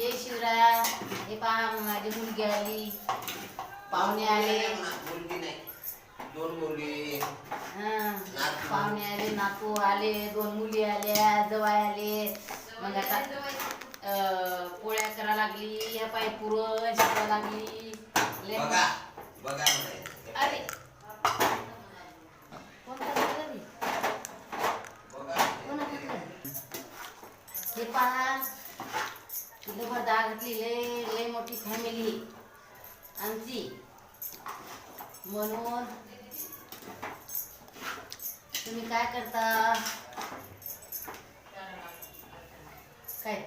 जय शिवराय. हे पहा माझी मुलगी आली. पाहुणे आले. मुलगी नाही. दोन मुली. हा पाहुणे आले नातू आले दोन मुली आल्या जवाय आले. मग आता पोळ्या करा लागली ह्या पाय पुरण शिकवा लागली. बघा बघा. अरे? हे पहा किलोभर डाळ घातली लय लय मोठी फॅमिली आमची. म्हणून तुम्ही काय करता? काय?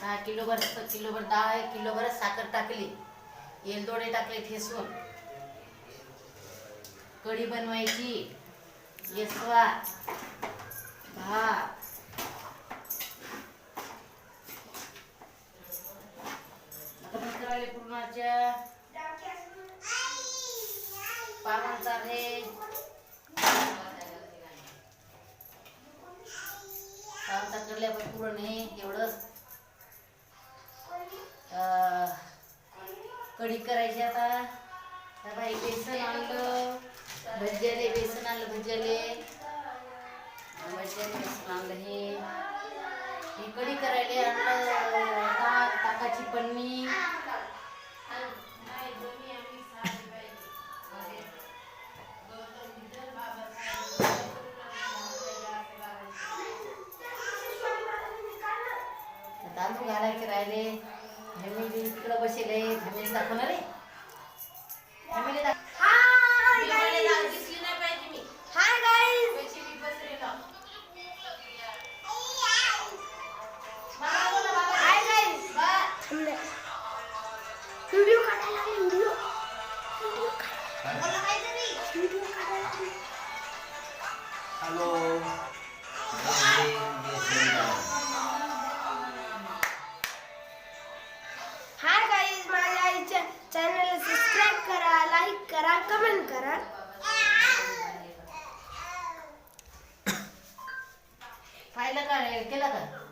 हा किलोभर किलोभर एक किलोभर साखर टाकली. येलदोडे टाकले ठेसून कढी बनवायची. येसवा. भात आता पण करायला पूर्णाच्या पानांचा रे. पानांचा कडल्या पण पुरण हे एवढंच अं, कढी करायची आता. बाई बेसन आणलं भज्याले बेसन आणलं भज्याले. भज्याले बेसन आणलं हे. हे कढी करायला आणलं ताक ताकाची पन्नी. तांदूळ घालायचे राहिले. फॅमिली तिकडं बसेल फॅमिली दाखवणार रे फॅमिली दाखव व्हिडिओ काढायला व्हिडिओ. व्हिडिओ काढायला हॅलो. हाय गाईज माझ्या आईच्या चॅनलला सबस्क्राईब करा लाईक करा कमेंट करा. पाहिलं का? केलं का?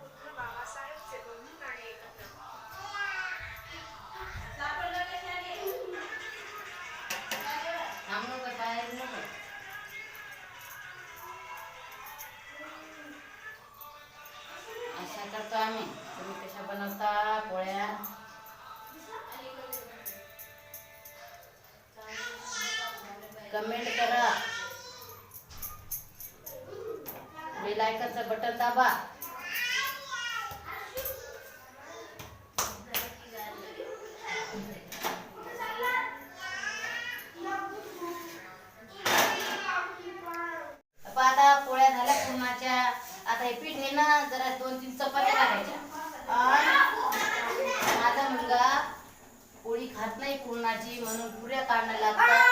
कमेंट करा. बेल बटन दाबा. आता पोळ्या झाल्या पूर्णाच्या. आता हे पीठ आहे ना जरा दोन तीन चपात्या टाकायच्या. माझा मुलगा पोळी खात नाही पूर्णाची म्हणून पुऱ्या काढणं लागतात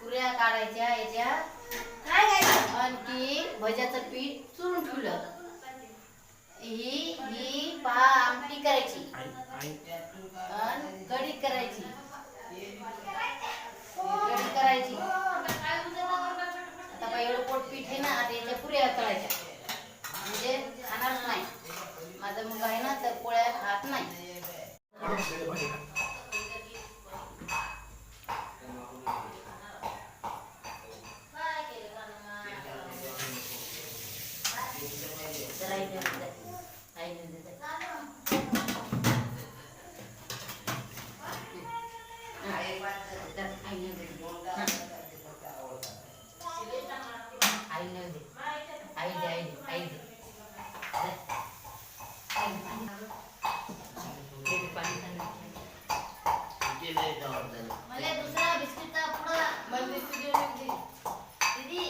पुऱ्या काढायच्या याच्या आणखी भज्याचं पीठ चुरून ठेवलं. ही ही पहा आमटी करायची. आणि कढी करायची. అన్నది ఐదు ఐదు ఐదు. మళ్ళీ బిస్కెట్ ఇది